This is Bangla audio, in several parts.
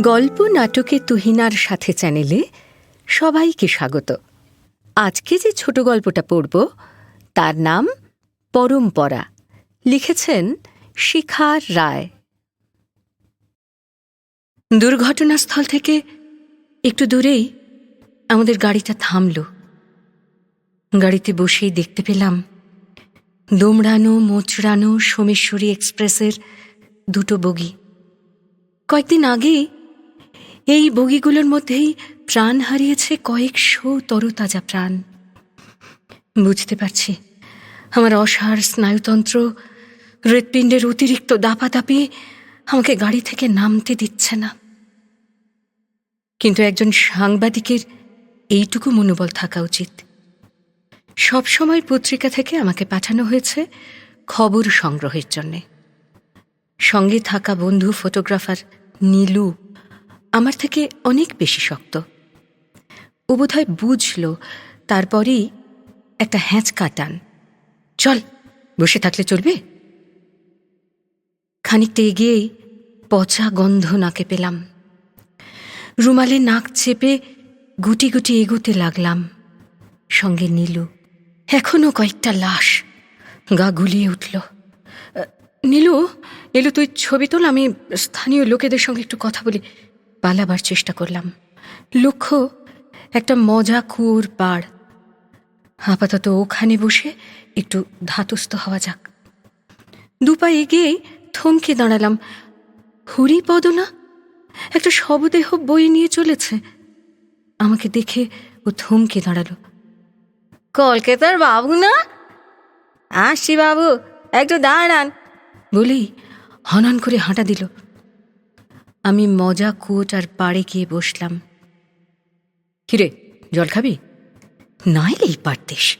গল্প নাটকে তুহিনার সাথে চ্যানেলে সবাইকে স্বাগত। আজকে যে ছোট গল্পটা পড়ব, তার নাম পরম্পরা। লিখেছেন শিখা রায়। দুর্ঘটনাস্থল থেকে একটু দূরেই আমাদের গাড়িটা থামল। গাড়িতে বসেই দেখতে পেলাম দোমড়ানো, মোচড়ানো, সোমেশ্বরী এক্সপ্রেসের দুটো বগি। কয়েকদিন আগেই এই বগিগুলোর মধ্যেই প্রাণ হারিয়েছে কয়েকশো তরতাজা প্রাণ। বুঝতে পারছি, আমার অসার স্নায়ুতন্ত্র হৃৎপিণ্ডের অতিরিক্ত দাপাদাপি আমাকে গাড়ি থেকে নামতে দিচ্ছে না। কিন্তু একজন সাংবাদিকের এইটুকু মনোবল থাকা উচিত। সবসময় পত্রিকা থেকে আমাকে পাঠানো হয়েছে খবর সংগ্রহের জন্যে। সঙ্গে থাকা বন্ধু ফটোগ্রাফার নীলু আমার থেকে অনেক বেশি শক্ত। ও বোধহয় বুঝল, তারপরেই একটা হ্যাঁচ কাটান চল, বসে থাকলে চলবে? খানিকটা এগিয়েই পচা গন্ধ নাকে পেলাম। রুমালে নাক চেপে গুটি গুটি এগোতে লাগলাম। সঙ্গে নীলু, এখনও কয়েকটা লাশ গা গুলিয়ে উঠল। নীলু নীলু, তুই ছবি তোল, আমি স্থানীয় লোকেদের সঙ্গে একটু কথা বলি। পালাবার চেষ্টা করলাম। লক্ষ্য, একটা মজা কুয়োর পাড়। আপাতত ওখানে বসে একটু ধাতস্থ হওয়া যাক। দুপা এগিয়েই থমকে দাঁড়ালাম। হরিপদ না একটা শবদেহ বই নিয়ে চলেছে। আমাকে দেখে ও থমকে দাঁড়াল। কলকাতার বাবু না? আসছি বাবু, একটু দাঁড়ান। বলেই হনন করে হাঁটা দিল। আমি মজা কোট আর পাড়ে গিয়ে বসলাম। কিরে জল খাবি? নাইলেই পারতিস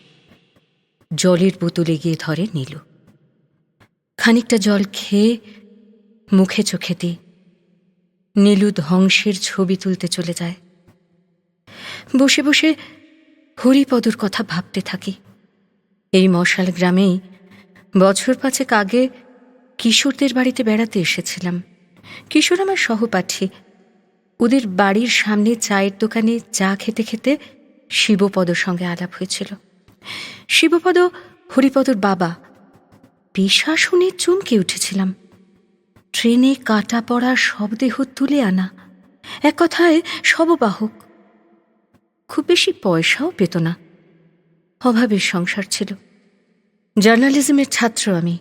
জলের বোতলে গিয়ে ধরে নিল। খানিকটা জল খেয়ে মুখে চোখে দি নীলু ধ্বংসের ছবি তুলতে চলে যায়। বসে বসে হরিপদর কথা ভাবতে থাকি। এই মশাল গ্রামেই বছর পাঁচেক আগে কিশোরদের বাড়িতে বেড়াতে এসেছিলাম। কিশোর আমার সহপাঠী। ওদের বাড়ির সামনে চায়ের দোকানে চা খেতে খেতে শিবপদর সঙ্গে আলাপ হয়েছিল। শিবপদ, হরিপদর বাবা পেশা শুনে চমকে উঠেছিলাম। ট্রেনে কাটা পড়া শবদেহ তুলে আনা, এক কথায় শববাহক। খুব বেশি পয়সাও পেত না। অভাবের সংসার ছিল। জার্নালিজমের ছাত্র আমি।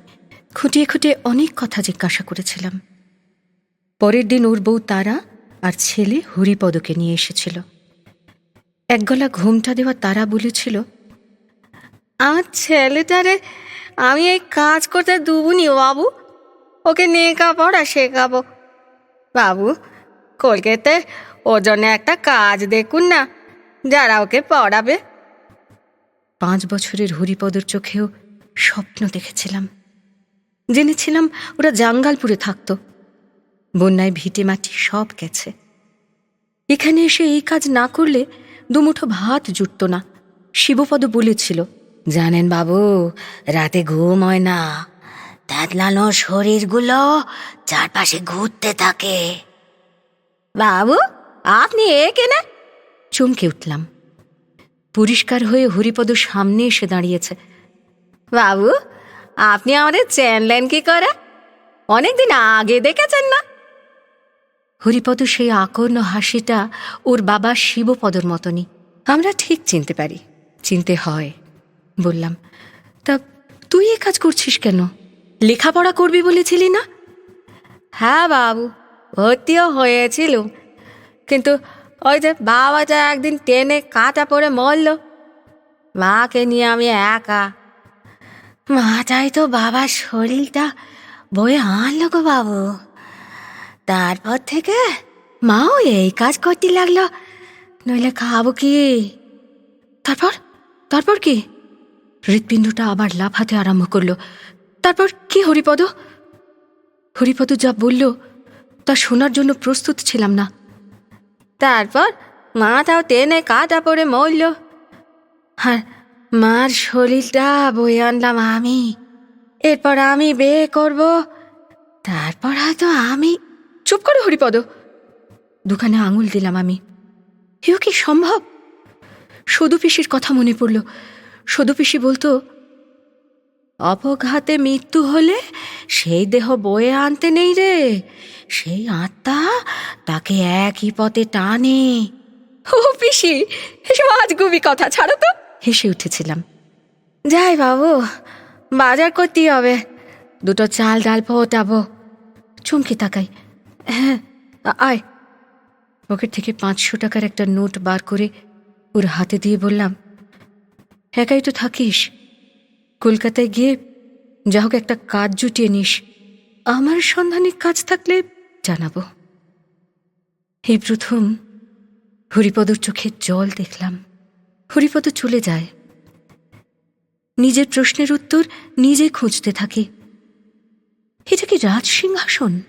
খুঁটিয়ে খুঁটিয়ে অনেক কথা জিজ্ঞাসা করেছিলাম। পরের দিন ওর বউ তারা আর ছেলে হরিপদকে নিয়ে এসেছিল। একগলা ঘুমটা দেওয়া তারা বলেছিল আমার ছেলেটারে আমি এই কাজ করতে দুবুনি বাবু, ওকে নিয়ে নেকা পড়া শেখাবো বাবু কলকাতায় ওর জন্য একটা কাজ দেখুন না, যারা ওকে পড়াবে। পাঁচ বছরের হরিপদর চোখেও স্বপ্ন দেখেছিলাম। জেনেছিলাম ওরা জাঙ্গালপুরে থাকত। বন্যায় ভিটে মাটি সব গেছে। এখানে এসে এই কাজ না করলে দুমুঠো ভাত জুটত না শিবপদ বলেছিল। জানেন বাবু রাতে ঘুম হয় না দাঁতলানো শরীরগুলো চারপাশে ঘুরতে থাকে। বাবু আপনি এখানে চমকে উঠলাম। পরিষ্কার হয়ে হরিপদ সামনে এসে দাঁড়িয়েছে। বাবু আপনি আমাদের চেনলেন কি করে অনেকদিন আগে দেখেছেন না? হরিপদ সেই আকর্ণ হাসিটা ওর বাবা শিবপদর মতনই। আমরা ঠিক চিনতে পারি। চিনতে হয়, বললাম, তা তুই এ কাজ করছিস কেন? লেখাপড়া করবি বলেছিলি না? হ্যাঁ বাবু, ভর্তিও হয়েছিল। কিন্তু ওই যে বাবাটা একদিন ট্রেনে কাটা পড়ে মরল। মাকে নিয়ে আমি একা। মাটাই তো বাবার শরীরটা বয়ে আনলো গো বাবু। তারপর থেকে মাও এই কাজ করতে লাগল। নইলে খাব কি? তারপর? তারপর কি? হৃৎপিণ্ডটা আবার লাফাতে আরম্ভ করল। তারপর কি হরিপদ? হরিপদ যা বলল, তা শোনার জন্য প্রস্তুত ছিলাম না। তারপর মা তাও টেনে কাটা পড়ে মরল। আর মার শরীরটা বয়ে আনলাম আমি। এরপর আমি বিয়ে করব। তারপর হয়তো আমি চুপ করো, হরিপদ। দোকানে আঙুল দিলাম আমি। এও কি সম্ভব? সদু পিসির কথা মনে পড়ল। সদু পিসি বলতো, অপঘাতে মৃত্যু হলে সেই দেহ বয়ে আনতে নেই রে। সেই আত্মা তাকে একই পথে টানে। ও পিসি, এসব আজগুবি কথা, ছাড়ো তো। হেসে উঠেছিলাম। যাই বাবু, বাজার করতেই হবে। দুটো চাল ডাল ফোটাবো চমকে তাকাই। হ্যাঁ আয়। পকেট থেকে পাঁচশো টাকার একটা নোট বার করে ওর হাতে দিয়ে বললাম, একাই তো থাকিস। কলকাতায় গিয়ে যা হোক একটা কাজ জুটিয়ে নিস। আমার সন্ধানে কাজ থাকলে জানাব। এই প্রথম হরিপদর চোখে জল দেখলাম। হরিপদ চলে যায়। নিজের প্রশ্নের উত্তর নিজে খুঁজতে থাকে। এটা কি রাজ সিংহাসন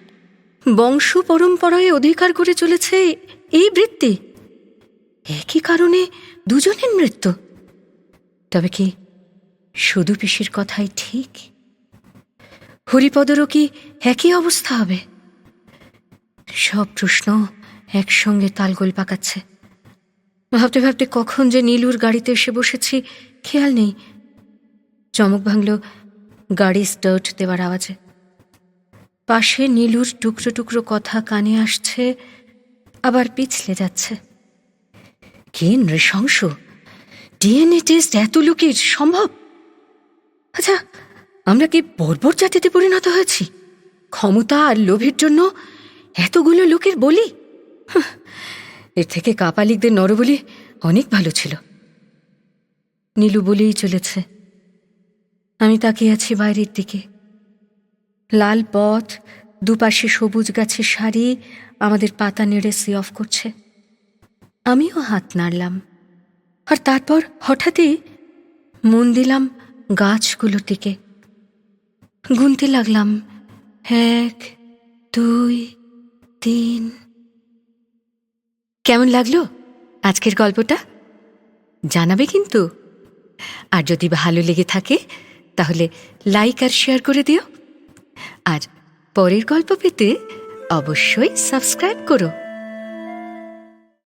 বংশ পরম্পরায় অধিকার করে চলেছে এই বৃত্তি। একই কারণে দুজনের মৃত্যু। তবে কি শুধু পিসির কথাই ঠিক? হরিপদরও কি একই অবস্থা হবে? সব প্রশ্ন একসঙ্গে তালগোল পাকাচ্ছে। ভাবতে ভাবতে কখন যে নীলুর গাড়িতে এসে বসেছি, খেয়াল নেই। চমক ভাঙল গাড়ি স্টার্ট দেওয়ার আওয়াজে। পাশে নীলুর টুকরো টুকরো কথা কানে আসছে, আবার পিছলে যাচ্ছে। কে নৃশংস? ডিএনএ টেস্ট এত লোকের, সম্ভব? আচ্ছা আমরা কি বর্বর জাতিতে পরিণত হয়েছি? ক্ষমতা আর লোভের জন্য এতগুলো লোকের বলি? এর থেকে কাপালিকদের নরবলি অনেক ভালো ছিল। নীলু বলেই চলেছে, আমি তাকিয়ে আছি বাইরের দিকে। লাল পথ, দুপাশে সবুজ গাছের সারি আমাদের পাতা নেড়ে সি অফ করছে। আমিও হাত নাড়লাম। আর তারপর হঠাৎই মন দিলাম গাছগুলোর দিকে। গুনতে লাগলাম, এক, দুই, তিন। কেমন লাগল আজকের গল্পটা? জানাবে কিন্তু। আর যদি ভালো লেগে থাকে, তাহলে লাইক আর শেয়ার করে দিও। আর পরের গল্প পেতে অবশ্যই সাবস্ক্রাইব করো।